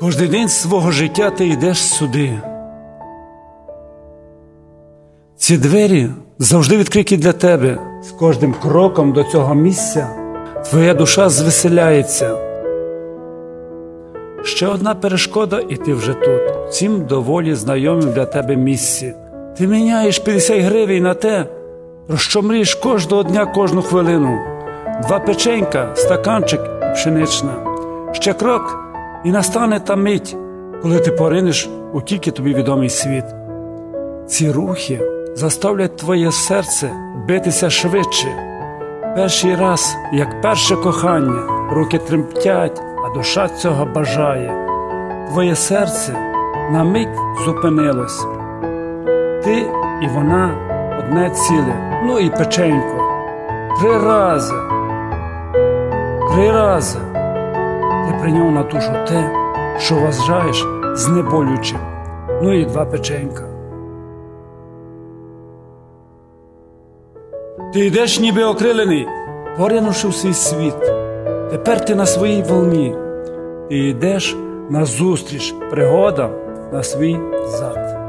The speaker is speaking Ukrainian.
Кожний день свого життя ти йдеш сюди. Ці двері завжди відкриті для тебе. З кожним кроком до цього місця твоя душа звеселяється. Ще одна перешкода, і ти вже тут, цім доволі знайомим для тебе місці. Ти міняєш 50 гривень на те, про що мрієш кожного дня, кожну хвилину. Два печенька, стаканчик і пшенична. Ще крок, і настане та мить, коли ти поринеш у тільки тобі відомий світ. Ці рухи заставлять твоє серце битися швидше. Перший раз, як перше кохання, руки тремтять, а душа цього бажає. Твоє серце на мить зупинилось. Ти і вона одне ціле, ну і печенько. Три рази. Три рази. Ти прийняв на душу те, що вважаєш знеболючим, ну і два печенька. Ти йдеш ніби окрилений, поринувши в свій світ. Тепер ти на своїй волні. Ти йдеш назустріч пригодам на свій запит.